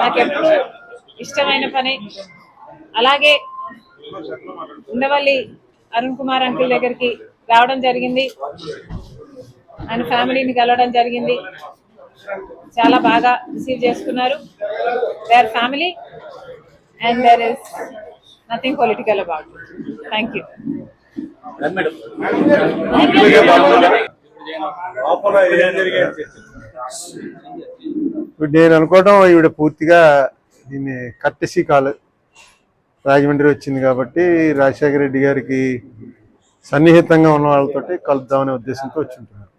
నాకు ఎప్పుడు ఇష్టమైన పని. అలాగే ఉండవల్లి అరుణ్ కుమార్ అంకుల్ దగ్గరికి రావడం జరిగింది. ఆయన ఫ్యామిలీని కలవడం జరిగింది. చాలా బాగా రిసీవ్ చేసుకున్నారు. Their family and there is nothing political about thank you ఇప్పుడు నేను అనుకోవడం ఈవిడ పూర్తిగా దీన్ని కట్టెసి కాలు. రాజమండ్రి వచ్చింది కాబట్టి రాజశేఖర రెడ్డి గారికి సన్నిహితంగా ఉన్న వాళ్ళతోటి కలుద్దామనే ఉద్దేశంతో వచ్చింటున్నారు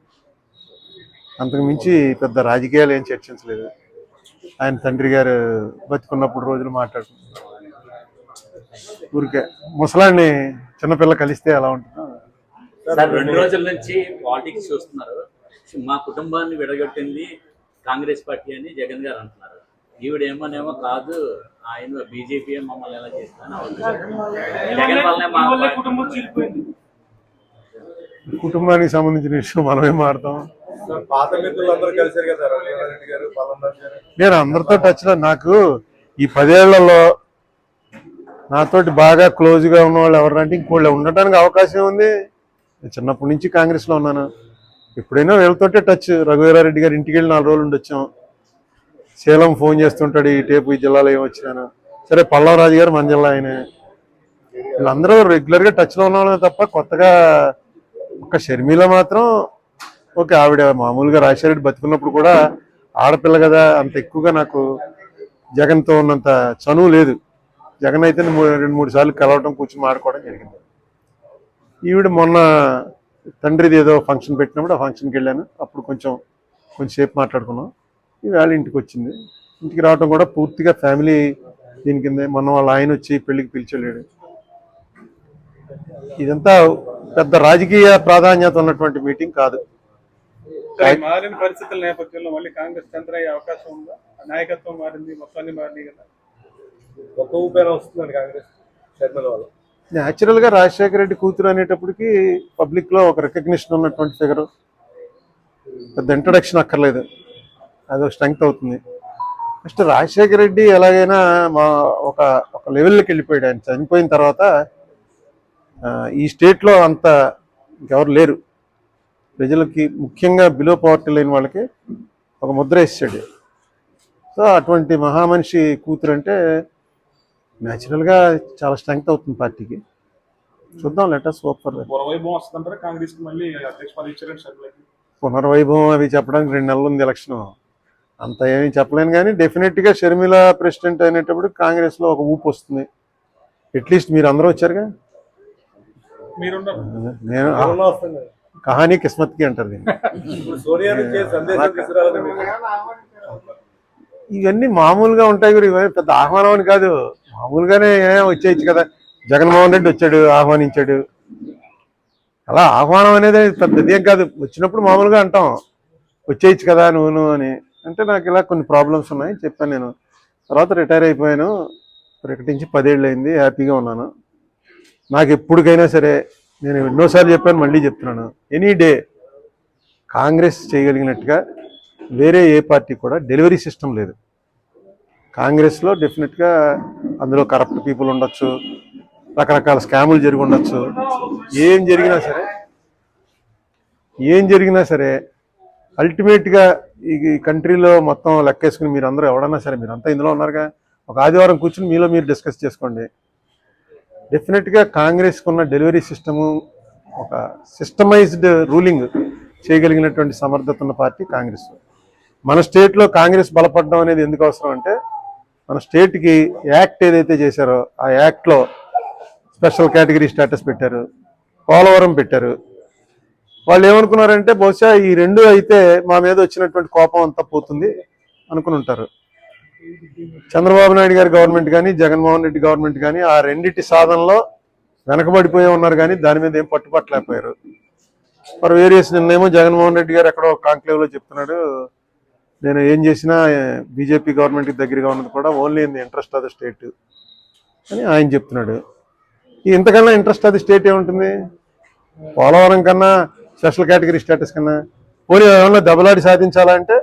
అంతకు మించి పెద్ద రాజకీయాలు ఏం చర్చించలేదు. ఆయన తండ్రి గారు బతుకున్నప్పుడు రోజులు మాట్లాడుకున్నారు ఊరికే ముసలాన్ని చిన్నపిల్ల కలిస్తే ఎలా ఉంటుందో. రెండు రోజుల నుంచి పాలిటిక్స్ చూస్తున్నారు. మా కుటుంబాన్ని విడగొట్టింది కాంగ్రెస్ పార్టీ అని జగన్ గారు అంటున్నారు. ఈవిడేమోనేమో కాదు ఆయన బీజేపీ మమ్మల్ని ఎలా చేస్తాను జగన్ వల్లనే మా కుటుంబానికి సంబంధించిన విషయం మనమే గారు నేను అందరితో టచ్లో నాకు ఈ పదేళ్ళలో నాతోటి బాగా క్లోజ్గా ఉన్న వాళ్ళు ఎవరంటే ఇంకోళ్ళు ఉండటానికి అవకాశం ఉంది. నేను చిన్నప్పటి నుంచి కాంగ్రెస్లో ఉన్నాను. ఎప్పుడైనా వీళ్ళతోటే టచ్ రఘువీరారెడ్డి గారి ఇంటికి వెళ్ళి నాలుగు రోజులు ఉండొచ్చాం. సేలం ఫోన్ చేస్తుంటాడు ఈ టేపు ఈ జిల్లాలో ఏం సరే పల్లవరాజు గారు మన జిల్లా ఆయన. వీళ్ళందరూ రెగ్యులర్గా టచ్లో టచ్ ఉన్న తప్ప కొత్తగా ఒక షర్మిల మాత్రం ఓకే ఆవిడ మామూలుగా రాజశేఖరరెడ్డి బతుకున్నప్పుడు కూడా ఆడపిల్ల కదా అంత ఎక్కువగా నాకు జగన్తో ఉన్నంత చనువు లేదు. జగన్ అయితే రెండు మూడు సార్లు కలవటం కూర్చొని ఆడుకోవడం జరిగింది. ఈవిడ మొన్న తండ్రిది ఏదో ఫంక్షన్ పెట్టినప్పుడు ఆ ఫంక్షన్కి వెళ్ళాను. అప్పుడు కొంచెం కొంచెంసేపు మాట్లాడుకున్నాం. ఈవేళ ఇంటికి వచ్చింది. ఇంటికి రావడం కూడా పూర్తిగా ఫ్యామిలీ దీని కింద మొన్న వాళ్ళ ఆయన వచ్చి పెళ్ళికి పిలిచెళ్ళాడు ఇదంతా పెద్ద రాజకీయ ప్రాధాన్యత ఉన్నటువంటి మీటింగ్ కాదు. మారిన పరిస్థితుల నేపథ్యంలో మళ్ళీ కాంగ్రెస్ చంద్ర అయ్యే అవకాశం ఉందా? నాయకత్వం మారింది మొత్తాన్ని మారింది కదా. కొత్త ఊపేనా వస్తుందండి కాంగ్రెస్ శర్మల వల్ల న్యాచురల్గా రాజశేఖర రెడ్డి కూతురు అనేటప్పటికి పబ్లిక్లో ఒక రికగ్నిషన్ ఉన్నటువంటి ఫిగర్ పెద్ద ఇంట్రడక్షన్ అక్కర్లేదు. అది ఒక స్ట్రెంగ్త్ అవుతుంది. ఫస్ట్ రాజశేఖర రెడ్డి ఎలాగైనా మా ఒక ఒక లెవెల్లోకి వెళ్ళిపోయాడు. ఆయన చనిపోయిన తర్వాత ఈ స్టేట్లో అంత ఎవరు లేరు. ప్రజలకి ముఖ్యంగా బిలో పవర్టీ లేని వాళ్ళకి ఒక ముద్ర వేసాడు. సో అటువంటి మహామనిషి కూతురు అంటే న్యాచురల్గా చాలా స్ట్రెంగ్త్ అవుతుంది పార్టీకి. చూద్దాం లెటర్స్ హోప్ ఫర్ పునర్వైభవం అవి చెప్పడానికి రెండు నెలలు ఉంది ఎలక్షన్ అంత ఏమీ చెప్పలేను కానీ డెఫినెట్గా షర్మిల ప్రెసిడెంట్ అయినప్పుడు కాంగ్రెస్లో ఒక ఊపు వస్తుంది. అట్లీస్ట్ మీరు అందరూ వచ్చారుగా? నేను కహానీ కిస్మత్కి అంటారు దీన్ని. ఇవన్నీ మామూలుగా ఉంటాయి గురు ఇవన్నీ పెద్ద ఆహ్వానం అని కాదు. మామూలుగానే వచ్చేయచ్చు కదా. జగన్మోహన్ రెడ్డి వచ్చాడు ఆహ్వానించాడు. అలా ఆహ్వానం అనేది పెద్దది ఏం కాదు. వచ్చినప్పుడు మామూలుగా అంటాం. వచ్చేయచ్చు కదా నువ్వు నువ్వు అని. అంటే నాకు ఇలా కొన్ని ప్రాబ్లమ్స్ ఉన్నాయి చెప్పాను నేను. తర్వాత రిటైర్ అయిపోయాను. ప్రకటించి పదేళ్ళు అయింది హ్యాపీగా ఉన్నాను. నాకు ఎప్పటికైనా సరే నేను ఎన్నోసార్లు చెప్పాను మళ్ళీ చెప్తున్నాను. ఎనీ డే కాంగ్రెస్ చేయగలిగినట్టుగా వేరే ఏ పార్టీ కూడా డెలివరీ సిస్టమ్ లేదు. కాంగ్రెస్లో డెఫినెట్గా అందులో కరప్ట్ పీపుల్ ఉండొచ్చు రకరకాల స్కాములు జరిగి ఉండొచ్చు. ఏం జరిగినా సరే ఏం జరిగినా సరే అల్టిమేట్గా ఈ కంట్రీలో మొత్తం లెక్కేసుకుని మీరు అందరూ ఎవడన్నా సరే మీరు అంతా ఇందులో ఉన్నారుగా. ఒక ఆదివారం కూర్చుని మీలో మీరు డిస్కస్ చేసుకోండి. డెఫినెట్గా కాంగ్రెస్కి ఉన్న డెలివరీ సిస్టము ఒక సిస్టమైజ్డ్ రూలింగ్ చేయగలిగినటువంటి సమర్థత ఉన్న పార్టీ కాంగ్రెస్. మన స్టేట్లో కాంగ్రెస్ బలపడడం అనేది ఎందుకు అవసరం అంటే మన స్టేట్కి యాక్ట్ ఏదైతే చేశారో ఆ యాక్ట్లో స్పెషల్ కేటగిరీ స్టేటస్ పెట్టారు పోలవరం పెట్టారు. వాళ్ళు ఏమనుకున్నారంటే బహుశా ఈ రెండు అయితే మా మీద వచ్చినటువంటి కోపం అంతా పోతుంది అనుకుని ఉంటారు. చంద్రబాబు నాయుడు గారి గవర్నమెంట్ కానీ జగన్మోహన్ రెడ్డి గవర్నమెంట్ కానీ ఆ రెండింటి సాధనలో వెనకబడిపోయి ఉన్నారు కానీ దాని మీద ఏం పట్టుపట్టలేకపోయారు మరి వేరియస్ నిన్నేమో జగన్మోహన్ రెడ్డి గారు ఎక్కడో కాంక్లేవ్లో చెప్తున్నాడు. నేను ఏం చేసినా బీజేపీ గవర్నమెంట్కి దగ్గరగా ఉన్నది కూడా only in the interest of the state అని ఆయన చెప్తున్నాడు. ఈ ఇంతకన్నా ఇంట్రెస్ట్ ఆఫ్ ది స్టేట్ ఏముంటుంది? పోలవరం కన్నా స్పెషల్ కేటగిరీ స్టేటస్ కన్నా పోనీ ఏమన్నా దెబ్బలాడి సాధించాలంటే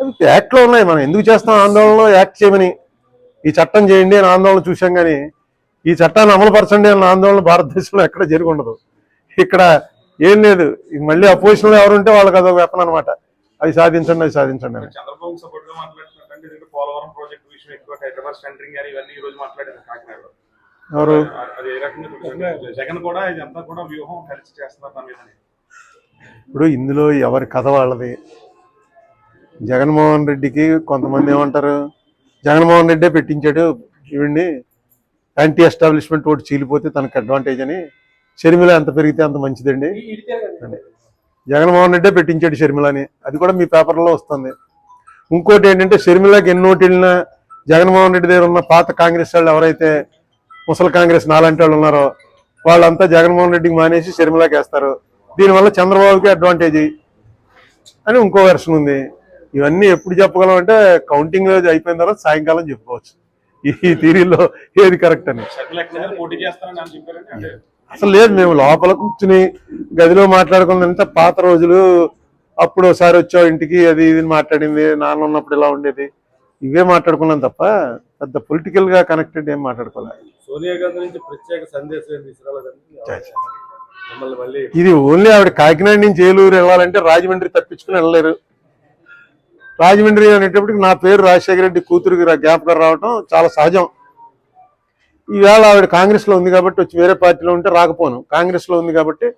అవి యాక్ట్లో ఉన్నాయి. మనం ఎందుకు చేస్తాం ఆందోళనలో యాక్ట్ చేయమని. ఈ చట్టం చేయండి అని ఆందోళన చూసాం కానీ ఈ చట్టాన్ని అమలుపరచండి అన్న ఆందోళన భారతదేశంలో ఎక్కడ జరిగి ఉండదు. ఇక్కడ ఏం లేదు. మళ్ళీ అపోజిషన్లో ఎవరు ఉంటే వాళ్ళకి అదొక వెపన్ అనమాట అవి సాధించండి అవి సాధించండి అని. చంద్రబాబు సపోర్ట్గా మాట్లాడుతున్నట్టు ఎందుకంటే పోలవరం ప్రాజెక్ట్ విషయం ఎక్కువ హైదరాబాద్ సెంటరింగ్ అని ఇవన్నీ ఈ రోజు మాట్లాడారు కాకినాడలో. ఎవరు? అది? జగన్ కూడా ఇదంతా కూడా వ్యూహం కలిసి చేస్తున్నారు దాని మీద ఇప్పుడు ఇందులో ఎవరి కథ వాళ్ళది? జగన్మోహన్ రెడ్డికి కొంతమంది ఏమంటారు? జగన్మోహన్ రెడ్డే పెట్టించాడు ఈవిడ్ని యాంటీ ఎస్టాబ్లిష్మెంట్ ఓటు చీలిపోతే తనకు అడ్వాంటేజ్ అని. షర్మిల ఎంత పెరిగితే అంత మంచిదండి. జగన్మోహన్ రెడ్డే పెట్టించాడు షర్మిలని. అది కూడా మీ పేపర్లో వస్తుంది. ఇంకోటి ఏంటంటే షర్మిలకి ఎన్ని వెళ్ళినా జగన్మోహన్ రెడ్డి దగ్గర ఉన్న పాత కాంగ్రెస్ వాళ్ళు ఎవరైతే ముసలి కాంగ్రెస్ నాలంటి వాళ్ళు ఉన్నారో వాళ్ళంతా జగన్మోహన్ రెడ్డికి మానేసి షర్మిలాకి వేస్తారు. దీనివల్ల చంద్రబాబుకి అడ్వాంటేజ్ అని ఇంకో వెర్షన్ ఉంది. ఇవన్నీ ఎప్పుడు చెప్పగలం అంటే కౌంటింగ్ అయిపోయిన తర్వాత సాయంకాలం చెప్పుకోవచ్చు. ఈ థీరీలో ఏది కరెక్ట్ అని. అసలు లేదు మేము లోపల కూర్చుని గదిలో మాట్లాడుకున్నంత పాత రోజులు. అప్పుడు ఒకసారి వచ్చావు ఇంటికి అది ఇది మాట్లాడింది నాన్న ఉన్నప్పుడు ఇలా ఉండేది. ఇవే మాట్లాడుకున్నాం తప్ప పెద్ద పొలిటికల్గా కనెక్టెడ్ ఏం మాట్లాడుకోలేదు సోనియా గాంధీ నుంచి ప్రత్యేక సందేశం ఇది ఓన్లీ ఆవిడ కాకినాడ నుంచి ఏలూరు వెళ్ళాలంటే రాజమండ్రి తప్పించుకుని వెళ్ళలేరు. రాజమండ్రి అనేటప్పటికి నా పేరు రాజశేఖర రెడ్డి కూతురికి జ్ఞాపకం రావటం చాలా సహజం. ఈవేళ ఆవిడ కాంగ్రెస్లో ఉంది కాబట్టి వచ్చి వేరే పార్టీలో ఉంటే రాకపోను. కాంగ్రెస్లో ఉంది కాబట్టి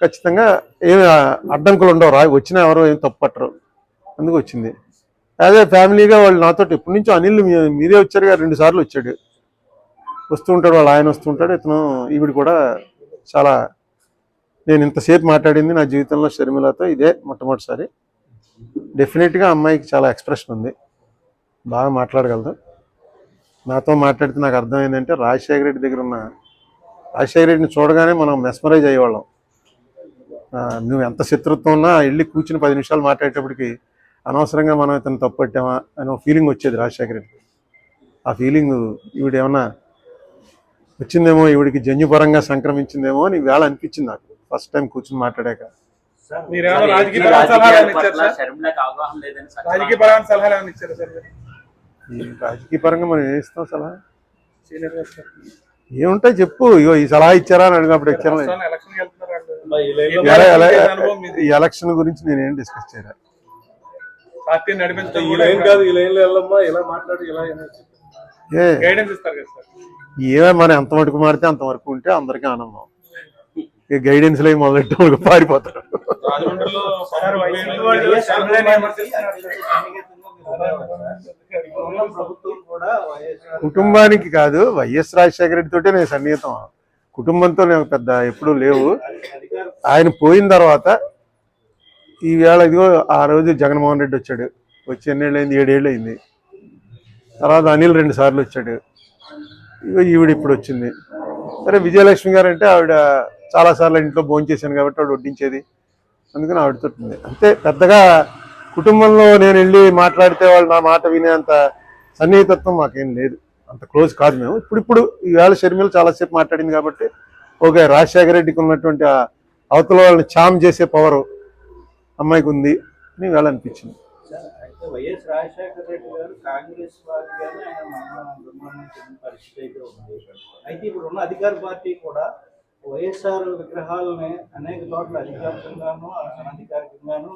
ఖచ్చితంగా ఏమి అడ్డంకులు ఉండవు. రా వచ్చినా ఎవరు ఏం తప్పట్టరు అందుకు వచ్చింది. అదే ఫ్యామిలీగా వాళ్ళు నాతో ఇప్పటి నుంచి అనిల్ మీరే వచ్చారు కదా రెండు సార్లు వచ్చాడు. వస్తూ ఉంటాడు వాళ్ళు ఆయన వస్తూ ఉంటాడు. ఇతను ఈవిడ కూడా చాలా నేను ఇంతసేపు మాట్లాడింది నా జీవితంలో షర్మిలతో ఇదే మొట్టమొదటిసారి. డెఫినెట్గా అమ్మాయికి చాలా ఎక్స్ప్రెషన్ ఉంది. బాగా మాట్లాడగలదు. నాతో మాట్లాడితే నాకు అర్థమైందంటే రాజశేఖర రెడ్డి దగ్గర ఉన్న రాజశేఖర రెడ్డిని చూడగానే మనం మెస్మరైజ్ అయ్యేవాళ్ళం. ఆ, నువ్వు ఎంత శత్రుత్వం ఉన్నా వెళ్ళి కూర్చుని పది నిమిషాలు మాట్లాడేటప్పటికి అనవసరంగా మనం ఇతను తప్పు పట్టామా అనే ఫీలింగ్ వచ్చేది రాజశేఖర రెడ్డి ఆ ఫీలింగ్ ఈవిడ ఏమన్నా వచ్చిందేమో ఈవిడికి జన్యుపరంగా సంక్రమించిందేమో అని వేళ అనిపించింది నాకు ఫస్ట్ టైం కూర్చుని మాట్లాడాక. రాజకీయ సలహాలు ఇచ్చారు రాజకీయ ఇచ్చారు పరంగా మనం ఏం ఇస్తాం సలహా? సార్. ఏముంటాయి చెప్పు ఇగో ఈ సలహా ఇచ్చారా అని అడిగినప్పుడు ఇచ్చాను రాష్ట్రాన్ని ఎలక్షన్ గురించి నేనేం డిస్కస్ చేయరా? ఏమే మనం ఎంత వరకు మారితే అంత వరకు ఉంటే అందరికీ ఆనందం. ఇక గైడెన్స్లో మొదలెట్టే వాళ్ళకి పారిపోతారు. కుటుంబానికి కాదు వైఎస్ రాజశేఖర రెడ్డి తోటే నేను సన్నిహితం. కుటుంబంతో నేను పెద్ద ఎప్పుడూ లేవు. ఆయన పోయిన తర్వాత ఈవేళ ఇదిగో ఆ రోజు జగన్మోహన్ రెడ్డి వచ్చాడు. వచ్చి ఎన్నేళ్ళు అయింది ఏడేళ్ళు అయింది తర్వాత అనిల్ రెండు సార్లు వచ్చాడు. ఇగో ఈవిడ ఇప్పుడు వచ్చింది. సరే విజయలక్ష్మి గారు అంటే ఆవిడ చాలా సార్లు ఇంట్లో భోజనం చేశాను కాబట్టి ఆవిడ వడ్డించేది. అందుకని ఆవిడతో ఉంది. అంతే పెద్దగా కుటుంబంలో నేను వెళ్ళి మాట్లాడితే వాళ్ళు నా మాట వినేంత సన్నిహితత్వం మాకేం లేదు. అంత క్లోజ్ కాదు మేము. ఇప్పుడు ఇప్పుడు ఈవేళ షర్మిల చాలాసేపు మాట్లాడింది కాబట్టి ఓకే రాజశేఖర రెడ్డికి ఉన్నటువంటి ఆ అవతల వాళ్ళని చామ్ చేసే పవర్ అమ్మాయికి ఉంది అని వేళ అనిపించింది. వైఎస్ రాజశేఖర రెడ్డి గారు కాంగ్రెస్ ఆయన చెందిన పరిస్థితి అయితే ఉంది. అయితే ఇప్పుడు ఉన్న అధికార పార్టీ కూడా వైఎస్ఆర్ విగ్రహాలని అనేక చోట్ల అధికారికంగాను అనధికారికంగాను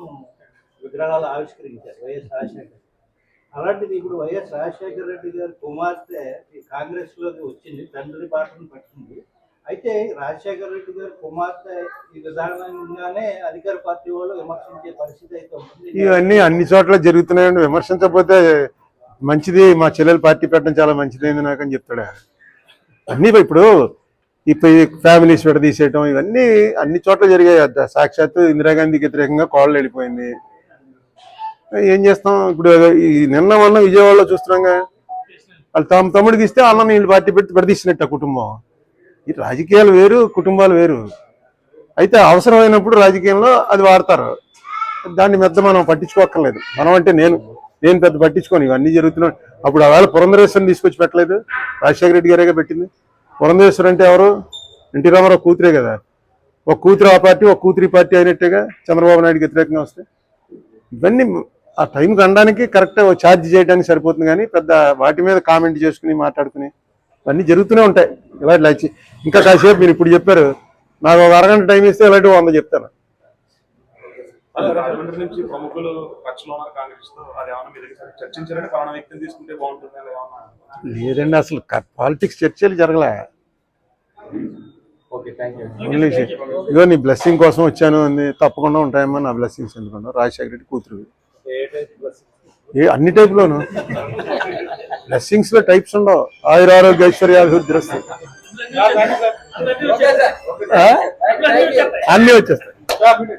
విగ్రహాలు ఆవిష్కరించారు వైఎస్ రాజశేఖర్ అలాంటిది ఇప్పుడు వైఎస్ రాజశేఖర రెడ్డి గారి కుమార్తె కాంగ్రెస్లోకి కాంగ్రెస్ వచ్చింది తండ్రి పాటను పట్టింది అయితే రాజశేఖర రెడ్డి గారి కుమార్తె ఈ విధానంగానే అధికార పార్టీ వాళ్ళు విమర్శించే పరిస్థితి అయితే ఉంటుంది. ఇవన్నీ అన్ని చోట్ల జరుగుతున్నాయండి. విమర్శించకపోతే మంచిది మా చెల్లెలు పార్టీ పెట్టడం చాలా మంచిదైంది నాకు అని చెప్తాడు అన్నీ ఇప్పుడు ఇప్పుడు ఫ్యామిలీస్ విడదీసేయటం ఇవన్నీ అన్ని చోట్ల జరిగాయి. అద- సాక్షాత్తు ఇందిరాగాంధీకి వ్యతిరేకంగా కాళ్ళు వెళ్ళిపోయింది. ఏం చేస్తాం? ఇప్పుడు ఈ నిన్న మొన్న విజయవాడలో చూస్తున్నాగా. వాళ్ళు తమ తమ్ముడికి ఇస్తే అన్న వీళ్ళు పార్టీ పెట్టి విడదీసినట్టు ఆ కుటుంబం. ఈ రాజకీయాలు వేరు కుటుంబాలు వేరు. అయితే అవసరమైనప్పుడు రాజకీయంలో అది వాడతారు. దాన్ని మెద్ద మనం పట్టించుకోక్కర్లేదు. మనం అంటే నేను నేను పెద్ద పట్టించుకోను. ఇవన్నీ జరుగుతున్నాయి. అప్పుడు ఆవేళ పురంధరేశ్వరం తీసుకొచ్చి పెట్టలేదు. రాజశేఖర రెడ్డి గారేగా పెట్టింది. పురంధరేశ్వరం అంటే ఎవరు? ఎన్టీ రామారావు కూతురే కదా. ఒక కూతురు ఆ పార్టీ ఒక కూతురి పార్టీ అయినట్టుగా చంద్రబాబు నాయుడుకి వ్యతిరేకంగా వస్తే. ఇవన్నీ ఆ టైంకి అనడానికి కరెక్ట్ ఛార్జ్ చేయడానికి సరిపోతుంది కానీ పెద్ద వాటి మీద కామెంట్ చేసుకుని మాట్లాడుకుని అన్నీ జరుగుతూనే ఉంటాయి. ఇలా ఇంకా కాసేపు మీరు ఇప్పుడు చెప్పారు. నాకు ఒక అరగంట టైం ఇస్తే ఇలాంటివి వంద చెప్తాను. అలా రాజమండ్రి నుంచి ప్రముఖులు పక్షంలో ఉన్నారు కాంగ్రెస్తో అది ఏమన్నా మీ దగ్గర చర్చించారంటే పలానా వ్యక్తిని తీసుకుంటే బాగుంటుంది అని ఏమన్నా లేదండి అసలు పాలిటిక్స్ చర్చలు జరగలే. ఇదిగో నీ బ్లెస్సింగ్ కోసం వచ్చాను. అంది తప్పకుండా ఉంటాయమ్మా నా బ్లెస్సింగ్స్ ఎందుకున్నా రాజశేఖర రెడ్డి కూతురు ఏ అన్ని టైపులోను? బ్లెస్సింగ్స్లో టైప్స్ ఉండవు. ఆయుర ఆరోగ్య ఐశ్వర్యాభివృద్ధి అన్ని వచ్చేస్తాయి.